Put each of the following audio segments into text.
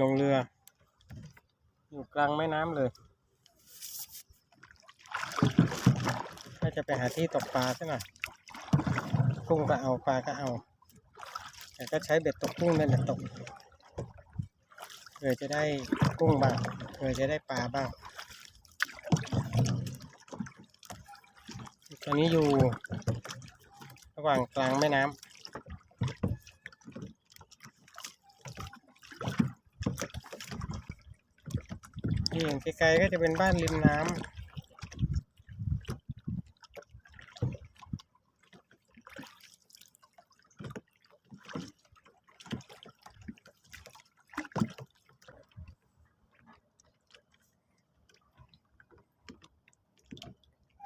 ลงเรือ อยู่กลางแม่น้ำเลยก็จะไปหาที่ตกปลาซะหน่อยกุ้งก็เอาปลาก็เอา แต่ก็ใช้เบ็ดตกกุ้งนั่นแหละตกเพื่อจะได้กุ้งบ้างเพื่อจะได้ปลาบ้างตอนนี้อยู่ระหว่างกลางแม่น้ำ ที่เห็นไกลๆก็จะเป็นบ้านริมน้ำ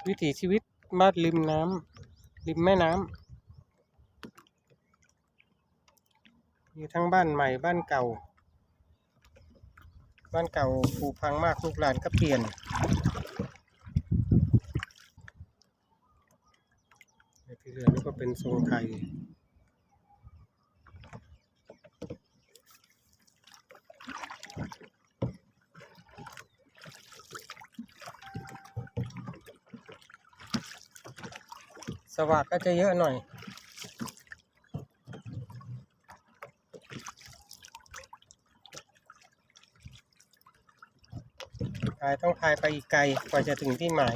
วิถีชีวิตบ้านริมน้ำริมแม่น้ำมีทั้งบ้านใหม่บ้านเก่า บ้านเก่าผุพังมากลูกหลานก็เปลี่ยนในที่เรือนี่ก็เป็นทรงไทยสว่างก็จะเยอะหน่อย พายต้องพายไปอีกไกลกว่าจะถึงที่หมาย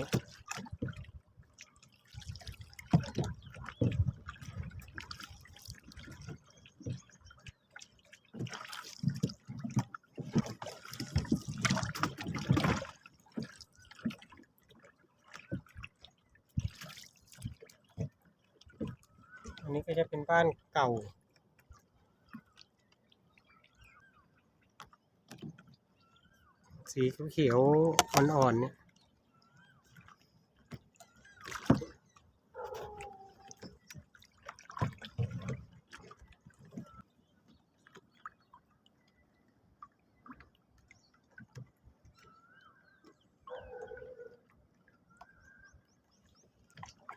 อันนี้ก็จะเป็นบ้านเก่า สีเขียวอ่อนๆเนี่ย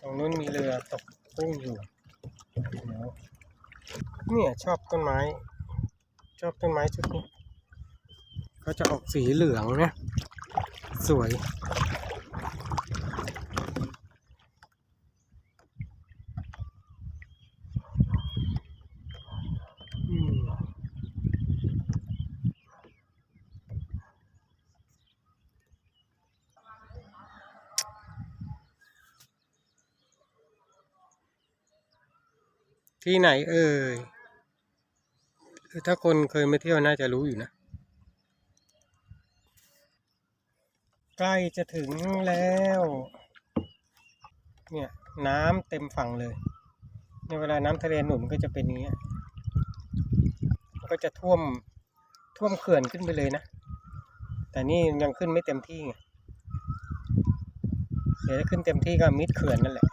ตรงนู้นมีเรือตกกุ้งอยู่เดี๋ยวเนี่ยชอบต้นไม้ ชอบต้นไม้ชุดนี้ ก็จะออกสีเหลืองเนี่ยสวย ที่ไหนเอ่ยคือถ้าคนเคยมาเที่ยวน่าจะรู้อยู่นะ ใกล้จะถึงแล้ว เนี่ยน้ำเต็มฝั่งเลย ในเวลาน้ำทะเลหนุนก็จะเป็นอย่างนี้ก็จะท่วมท่วมเขื่อนขึ้นไปเลยนะ แต่นี่ยังขึ้นไม่เต็มที่ไง เดี๋ยวถ้าขึ้นเต็มที่ก็มิดเขื่อนนั่นแหละ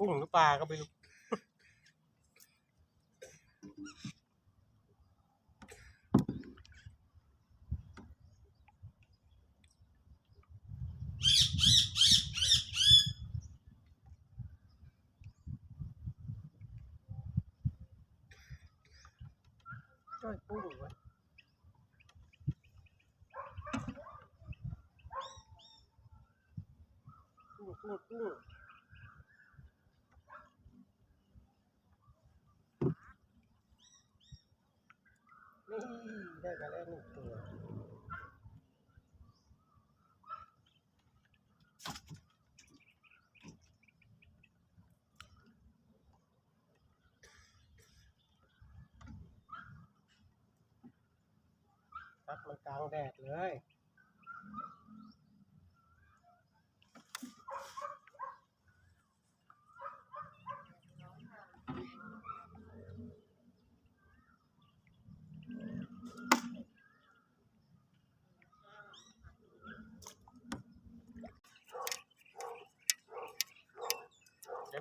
กุ้งหรือปลาก็ไม่รู้ก็กุ้งวะกุ้งกุ้งกุ้ง ได้มาแล้วหนึ่งตัวพักมันกลางแดดเลย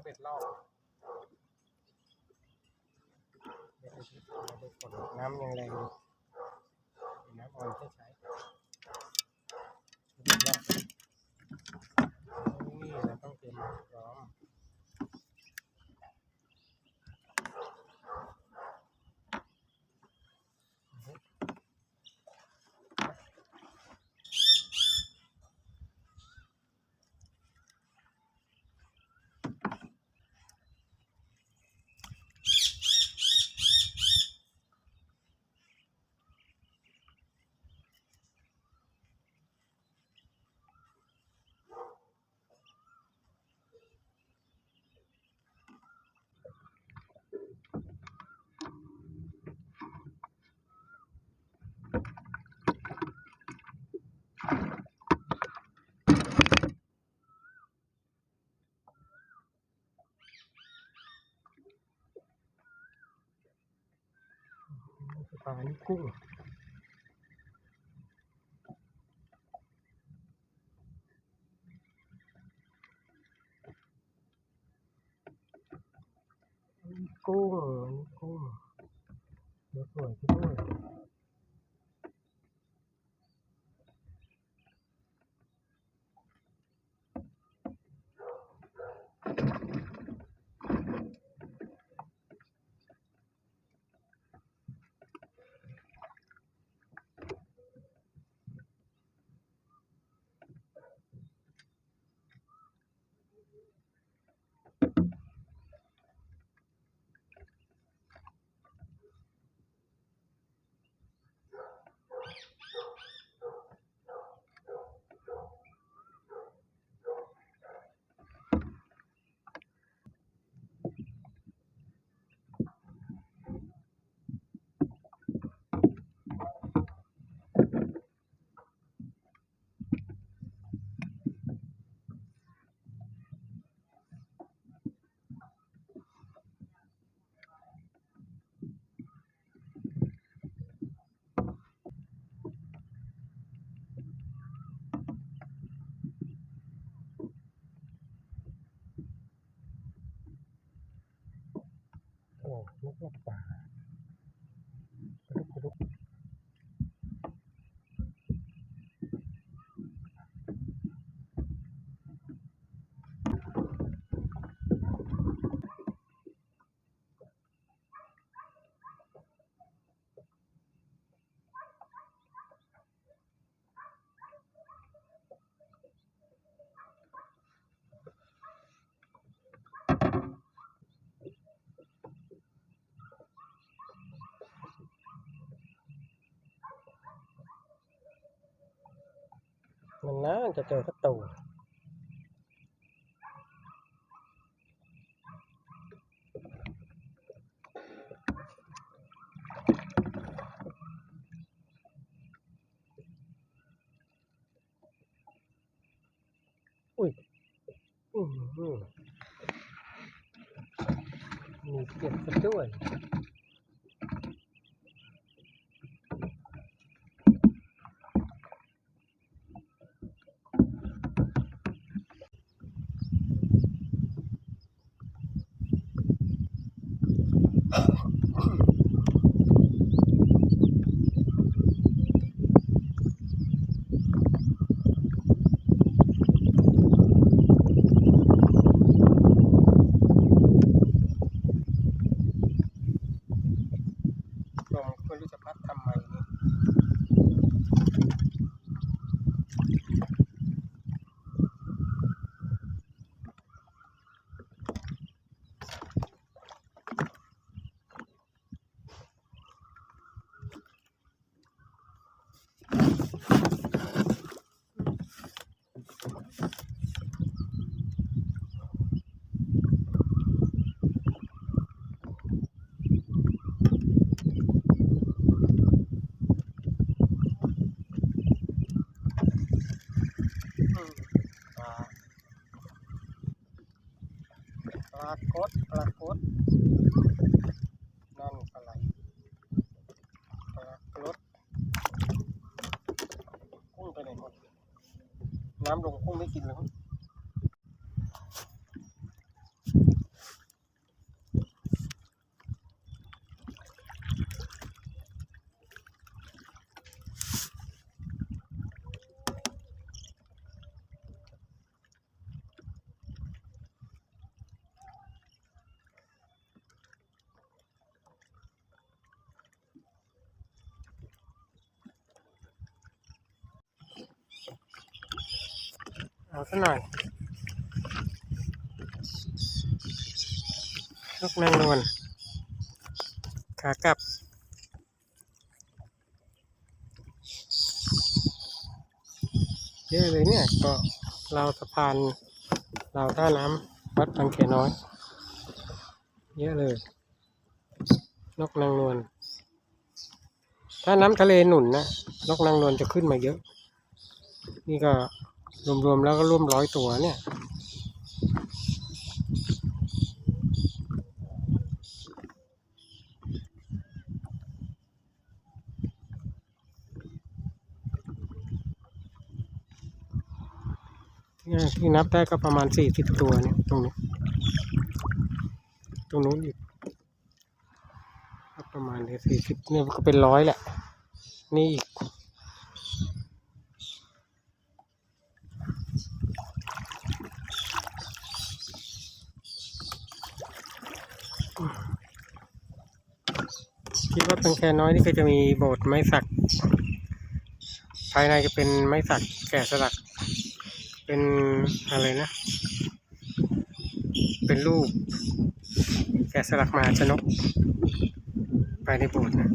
เบ็ดลอบเบ็ดทิพย์ไม่ได้ผลน้ำยังแรงอยู่เป็นน้ำอ่อนใช้ใช้เบ็ดล่อบนี่เราต้องเตรียมน้ำพร้อม ปลานี่กุ้งอั นนี้กุ้งอันนี้กุ้งเดี๋ยวสวยขึ้นด้วย โอ้ลูกลูกป่ากระดุกกระดุก มันน่าจะเจอสักตัว เอาซะหน่อยลูกนางนวลขากลับเยอะเลยเนี่ยก็เราสะพานเราท่าน้ำวัดบางแคน้อย เยอะเลย นกนางนวลถ้าน้ำทะเลหนุนนะนกนางนวลจะขึ้นมาเยอะ นี่ก็ รวมๆแล้วก็ร่วมร้อยตัวเนี่ยเนี่ยที่นับได้ก็ประมาณสี่สิบตัวเนี่ยตรงนี้ ตรงนู้นอีกก็ประมาณสี่สิบเนี่ยก็เป็นร้อยแหละ นี่อีก คิดว่าเป็น แค่น้อยนี่ก็จะมีโบสถ์ไม้สัก ภายในจะเป็นไม้สักแกะสลัก เป็นอะไรนะ เป็นรูป แกะสลักมาชนกภายในโบสถ์นะ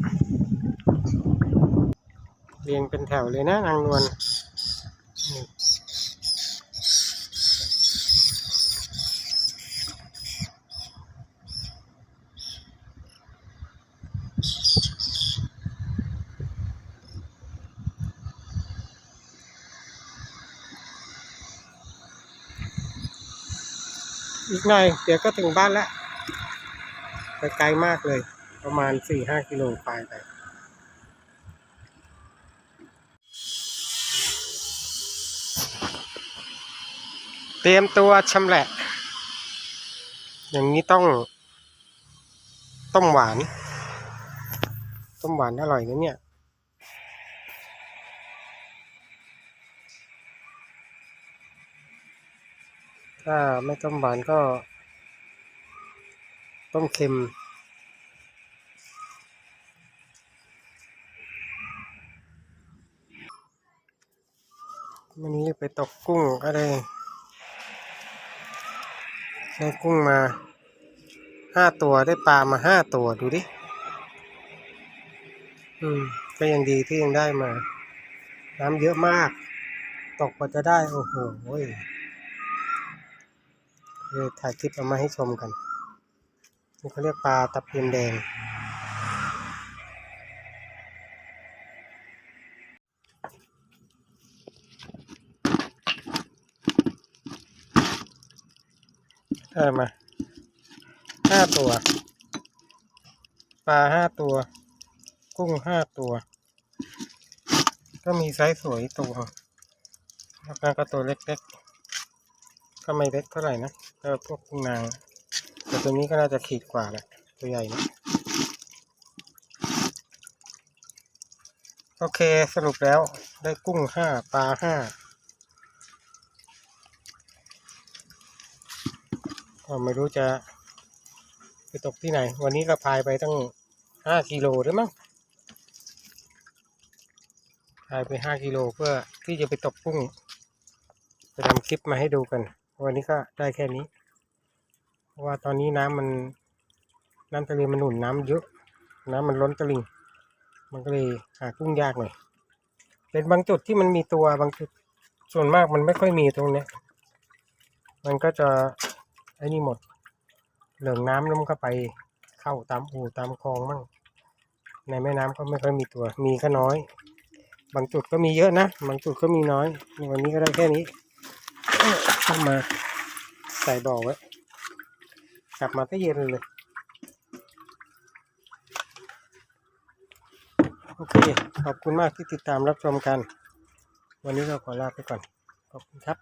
เรียงเป็นแถวเลยนะนางนวล หน่อย เดี๋ยวก็ถึงบ้านแล้วไปไกลมากเลย ประมาณสี่ห้ากิโลไปไปเตรียมตัวชำแหละ อย่างนี้ต้อง ต้มหวาน ต้มหวานอร่อยนะเนี่ย ถ้าไม่ต้มหวานก็ ต้มเค็ม วันนี้ไปตกกุ้งก็ได้ได้กุ้งมาห้าตัวได้ปลามาห้าตัวดูดิ อืม ก็ยังดีที่ยังได้มา น้ำเยอะมาก ตกกว่าจะได้ โอ้โห เลยถ่ายคลิปเอามาให้ชมกัน นี่เขาเรียกปลาตะเพียนแดง ได้มาห้าตัว ปลาห้าตัว กุ้งห้าตัว ก็มีไซส์สวยตัวแล้วก็ตัวเล็กๆ ก็ไม่เล็กเท่าไหร่นะ ถ้าพวกนางแต่ตัวนี้ก็น่าจะขีดกว่าแหละตัวใหญ่นะโอเคสรุปแล้วได้กุ้งห้าปลาห้าก็ไม่รู้จะไปตกที่ไหน วันนี้ก็พายไปตั้งห้ากิโลด้วยมั้งพายไปห้ากิโลเพื่อที่จะไปตกกุ้ง จะทำคลิปมาให้ดูกัน วันนี้ก็ได้แค่นี้ เพราะว่าตอนนี้น้ำมัน น้ำทะเลมันหนุนน้ำเยอะ น้ำมันล้นตลิ่ง มันก็เลยหากุ้งยากหน่อย เป็นบางจุดที่มันมีตัวบางจุดส่วนมากมันไม่ค่อยมีตรงเนี้ย มันก็จะไอ้นี่หมด เหลืองน้ำแล้วมันก็ไปเข้าตามอู่ตามคลองมั่ง ในแม่น้ำก็ไม่ค่อยมีตัว มีก็น้อย บางจุดก็มีเยอะนะ บางจุดก็มีน้อย วันนี้ก็ได้แค่นี้ ต้องมาใส่บ่อไว้ กลับมาก็เย็นเลย โอเค ขอบคุณมากที่ติดตามรับชมกัน วันนี้เราขอลาไปก่อน ขอบคุณครับ